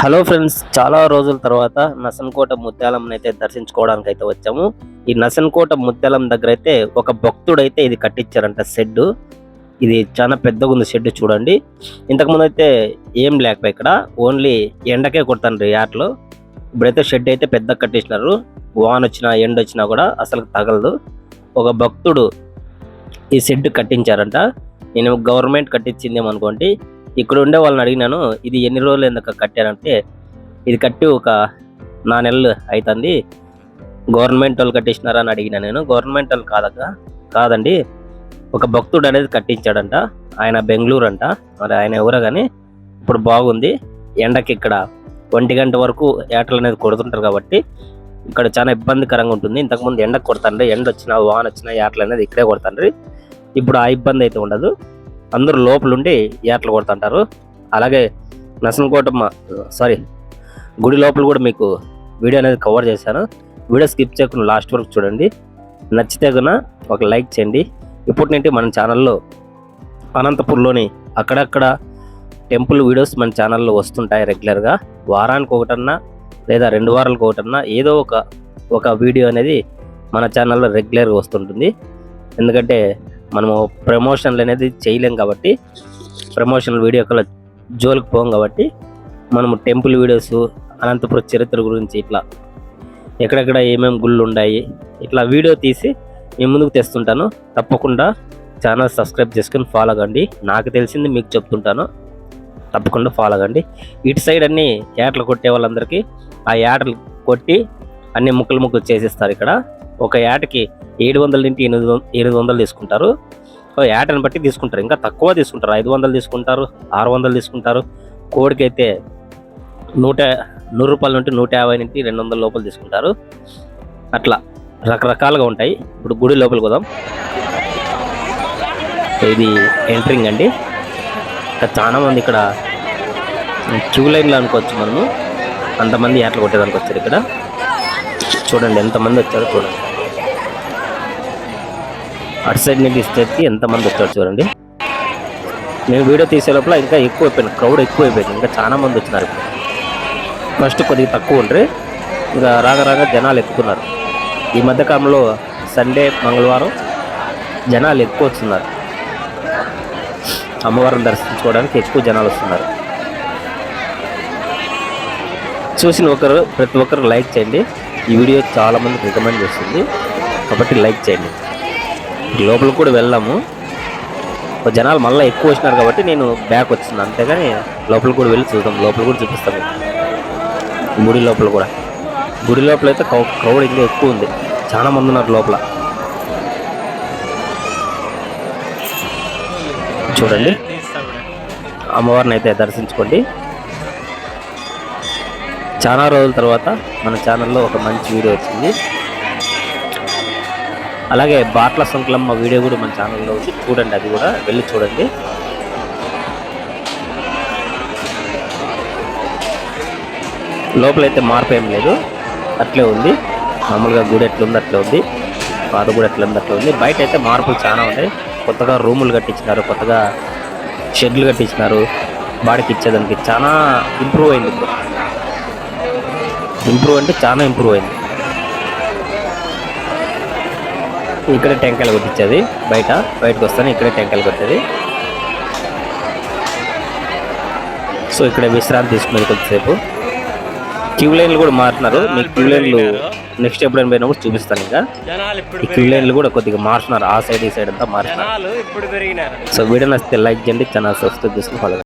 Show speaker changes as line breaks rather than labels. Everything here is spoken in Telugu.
హలో ఫ్రెండ్స్ చాలా రోజుల తర్వాత నసన్కోట ముత్యాలం అయితే దర్శించుకోవడానికి అయితే వచ్చాము. ఈ నసన్కోట ముత్యాలం దగ్గర అయితే ఒక భక్తుడు అయితే ఇది కట్టించారంట షెడ్ ఇది చాలా పెద్దగా ఉంది షెడ్ చూడండి. ఇంతకుముందు అయితే ఏం లేకపోయి ఇక్కడ ఓన్లీ ఎండకే కొడతాను యాట్లో ఇప్పుడైతే షెడ్ అయితే పెద్ద కట్టించినారు వాన్ వచ్చినా ఎండ వచ్చినా కూడా అసలు తగలదు. ఒక భక్తుడు ఈ షెడ్ కట్టించారంట. నేను గవర్నమెంట్ కట్టించిందేమో అనుకోండి ఇక్కడ ఉండే వాళ్ళని అడిగినాను ఇది ఎన్ని రోజులు ఎందుకు కట్టారంటే ఇది కట్టి ఒక నా నెలలు అవుతుంది గవర్నమెంట్ వాళ్ళు కట్టించినారా అని అడిగినా నేను. గవర్నమెంట్ వాళ్ళు కాదక్క కాదండి ఒక భక్తుడు అనేది కట్టించాడంట ఆయన బెంగళూరు అంట మరి ఆయన ఎవరో కానీ ఇప్పుడు బాగుంది ఎండకి ఇక్కడ ఒంటి గంట వరకు ఏటలు అనేది కొడుతుంటారు కాబట్టి ఇక్కడ చాలా ఇబ్బందికరంగా ఉంటుంది. ఇంతకుముందు ఎండకు కొడతాండ్రి ఎండ వచ్చినా వాన వచ్చినా ఏటలు అనేది ఇక్కడే కొడతాండ్రి. ఇప్పుడు ఆ ఇబ్బంది అయితే ఉండదు. అందరూ లోపలుండి ఏటలు కొడుతుంటారు. అలాగే నసనకోటమ్మ సారీ గుడి లోపల కూడా మీకు వీడియో అనేది కవర్ చేశాను. వీడియో స్కిప్ చేయకుండా లాస్ట్ వరకు చూడండి. నచ్చితే కనుక ఒక లైక్ చేయండి. ఇప్పటి నుండి మన ఛానల్లో అనంతపూర్లోని అక్కడక్కడ టెంపుల్ వీడియోస్ మన ఛానల్లో వస్తుంటాయి రెగ్యులర్గా. వారానికి ఒకటన్నా లేదా రెండు వారాలకు ఒకటన్నా ఏదో ఒక ఒక వీడియో అనేది మన ఛానల్లో రెగ్యులర్గా వస్తుంటుంది. ఎందుకంటే మనము ప్రమోషన్లు అనేది చేయలేం కాబట్టి ప్రమోషనల్ వీడియో కల్లా జోలికి పోం కాబట్టి మనము టెంపుల్ వీడియోస్ అనంతపురం చరిత్ర గురించి ఇట్లా ఎక్కడెక్కడ ఏమేమి గుళ్ళు ఉన్నాయి ఇట్లా వీడియో తీసి నేను ముందుకు తెస్తుంటాను. తప్పకుండా ఛానల్ సబ్స్క్రైబ్ చేసుకొని ఫాలో అవ్వండి నాకు తెలిసింది మీకు చెప్తుంటాను. తప్పకుండా ఫాలో అవ్వండి ఇటు సైడ్ అన్ని ఏటలు కొట్టే వాళ్ళందరికీ ఆ ఏటలు కొట్టి అన్ని ముక్కలు ముక్కలు చేసేస్తారు ఇక్కడ. ఒక ఏటకి ఏడు వందల నుండి ఎనిమిది వం- ఎనిమిది వందలు తీసుకుంటారు. ఓ బట్టి తీసుకుంటారు. ఇంకా తక్కువ తీసుకుంటారు. ఐదు వందలు తీసుకుంటారు ఆరు వందలు తీసుకుంటారు. కోడికి అయితే నూట నూరు రూపాయల నుండి నూట యాభై నుండి రెండు వందల లోపల తీసుకుంటారు. అట్లా రకరకాలుగా ఉంటాయి. ఇప్పుడు గుడి లోపలికి పోదాం. ఇది ఎంట్రింగ్ అండి. ఇంకా చాలా మంది ఇక్కడ క్యూ లైన్లో అనుకోవచ్చు మనము. అంతమంది ఏట్లు కొట్టేదానికి వచ్చారు ఇక్కడ. చూడండి ఎంతమంది వచ్చారో చూడండి. అటు సైడ్ నుండి ఇస్తే ఎంతమంది వచ్చారు చూడండి. నేను వీడియో తీసే లోపల ఇంకా ఎక్కువ అయిపోయింది క్రౌడ్ ఎక్కువ అయిపోయింది ఇంకా చాలా మంది వచ్చినారు ఇప్పుడు. ఫస్ట్ కొద్దిగా తక్కువ ఉండ్రి. ఇంకా రాగా రాగా జనాలు ఎక్కుతున్నారు. ఈ మధ్యకాలంలో సండే మంగళవారం జనాలు ఎక్కువ వస్తున్నారు. అమ్మవారిని దర్శించుకోవడానికి ఎక్కువ జనాలు వస్తున్నారు. చూసిన ఒకరు ప్రతి ఒక్కరు లైక్ చేయండి. ఈ వీడియో చాలామంది రికమెండ్ చేస్తుంది. కాబట్టి లైక్ చేయండి. లోపలికి కూడా వెళ్ళాము. ఒక జనాలు మళ్ళీ ఎక్కువ వచ్చినారు కాబట్టి నేను బ్యాక్ వచ్చింది అంతేగాని లోపలికి కూడా వెళ్ళి చూద్దాం. లోపల కూడా చూపిస్తాను గుడి లోపల కూడా. గుడి లోపల అయితే క్రౌడ్ ఇంకా ఎక్కువ ఉంది. చాలా మంది ఉన్నారు లోపల. చూడండి. అమ్మవారిని అయితే దర్శించుకోండి. చాలా రోజుల తర్వాత మన ఛానల్లో ఒక మంచి వీడియో వచ్చింది. అలాగే బాట్ల సంకులమ్మ వీడియో కూడా మన ఛానల్లో ఉంది. చూడండి అది కూడా వెళ్ళి చూడండి. లోపలైతే మార్పు ఏం లేదు. అట్లే ఉంది. మామూలుగా గుడి ఎట్లుంది ఉంది అట్లే ఉంది. పాత కూడా ఎట్లుంది ఉంది ఉంది. బయట అయితే మార్పులు చాలా ఉన్నాయి. కొత్తగా రూములు కట్టించినారు కొత్తగా షెడ్లు కట్టించినారు. బాడికి ఇచ్చేదానికి చాలా ఇంప్రూవ్ అయింది ఇప్పుడు. ఇంప్రూవ్ అంటే చాలా ఇంప్రూవ్ అయింది. ఇక్కడే టెంకాయలు కొట్టించేది. బయట బయటకు వస్తాను ఇక్కడే టెంకాయలు కొట్టేది. సో ఇక్కడ విశ్రాంతి తీసుకునేది కొద్దిసేపు క్యూ లైన్లు కూడా మారుతున్నారు. మీకు క్యూ లైన్లు నెక్స్ట్ ఎప్పుడైనా పోయినప్పుడు చూపిస్తాను ఇంకా. ఈ క్యూ లైన్లు కూడా కొద్దిగా మారుతున్నారు ఆ సైడ్ ఈ సైడ్ అంతా మారుతున్నారు సో వీడియో నచ్చితే లైక్ చేయండి ఛానల్ సబ్స్క్రైబ్ చేసుకుని ఫాలో